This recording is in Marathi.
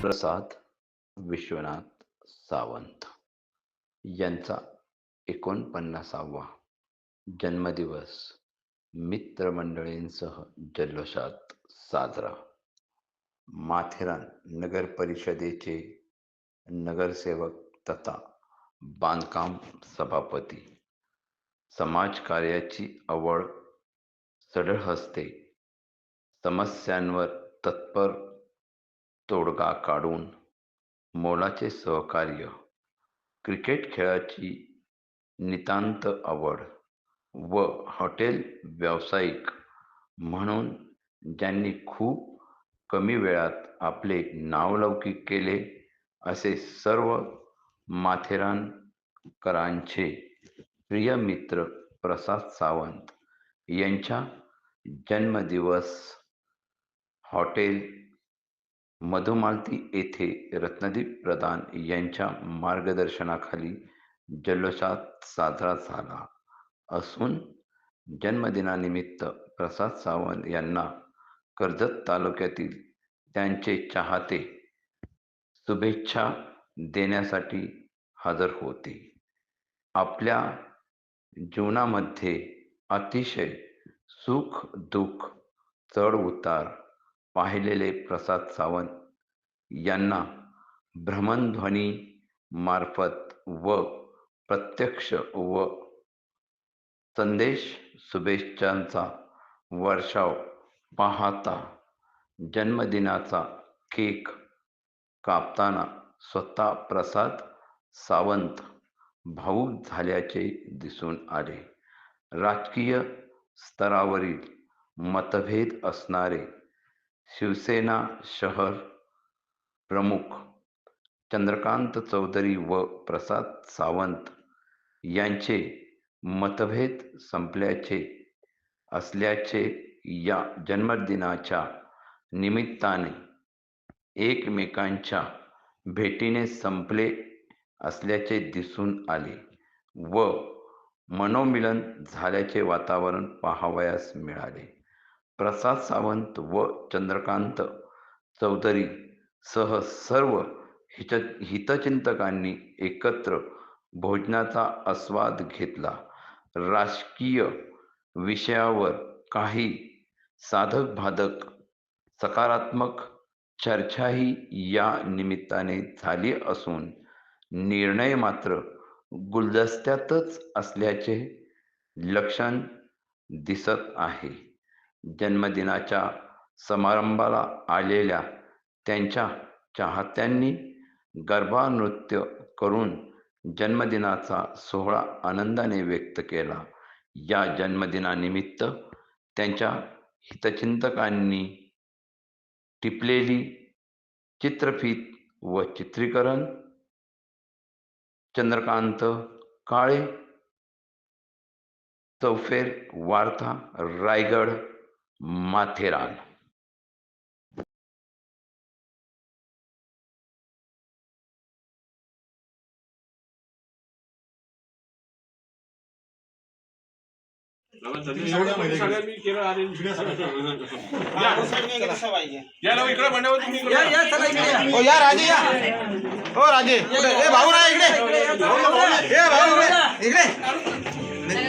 प्रसाद विश्वनाथ सावंत यांचा एकोणपन्नासावा जन्मदिवस मित्रमंडळींसह जल्लोषात साजरा. माथेरान नगर परिषदेचे नगरसेवक तथा बांधकाम सभापती. समाजकार्याची आवड सढळ हस्ते समस्यांवर तत्पर तोडगा काढून मोलाचे सहकार्य क्रिकेट खेळाची नितांत आवड व हॉटेल व्यावसायिक म्हणून ज्यांनी खूप कमी वेळात आपले नावलौकिक केले असे सर्व माथेरानकरांचे प्रिय मित्र प्रसाद सावंत यांच्या जन्मदिवस हॉटेल मधुमालती येथे रत्नदीप प्रधान यांच्या मार्गदर्शनाखाली जल्लोषात साजरा झाला. असून जन्मदिनानिमित्त प्रसाद सावंत यांना कर्जत तालुक्यातील त्यांचे चाहते शुभेच्छा देण्यासाठी हजर होते. आपल्या जीवनामध्ये अतिशय सुख दुःख चढ उतार पाहिलेले प्रसाद सावंत यांना भ्रमणध्वनी मार्फत व प्रत्यक्ष व संदेश शुभेच्छांचा वर्षाव पाहता जन्मदिनाचा केक कापताना स्वतः प्रसाद सावंत भाऊक झाल्याचे दिसून आले. राजकीय स्तरावरील मतभेद असणारे शिवसेना शहर प्रमुख चंद्रकांत चौधरी व प्रसाद सावंत यांचे मतभेद संपल्याचे असल्याचे या जन्मदिनाच्या निमित्ताने एकमेकांच्या भेटीने संपले असल्याचे दिसून आले व मनोमिलन झाल्याचे वातावरण पाहावयास मिळाले. प्रसाद सावंत व चंद्रकांत चौधरी सह सर्व हिच हितचिंतकांनी एकत्र भोजनाचा आस्वाद घेतला. राजकीय विषयावर काही साधक बाधक सकारात्मक चर्चाही या निमित्ताने झाली असून निर्णय मात्र गुलदस्त्यातच असल्याचे लक्षण दिसत आहे. जन्मदिनाच्या समारंभाला आलेल्या त्यांच्या चाहत्यांनी गरबा नृत्य करून जन्मदिनाचा सोहळा आनंदाने व्यक्त केला. या जन्मदिनानिमित्त त्यांच्या हितचिंतकांनी टिपलेली चित्रफीत व चित्रीकरण चंद्रकांत काळे चौफेर वार्ता रायगड माथेरान यार राजे या हो राजे ए भाऊ रहा इकडे। ए भाऊ इकडे।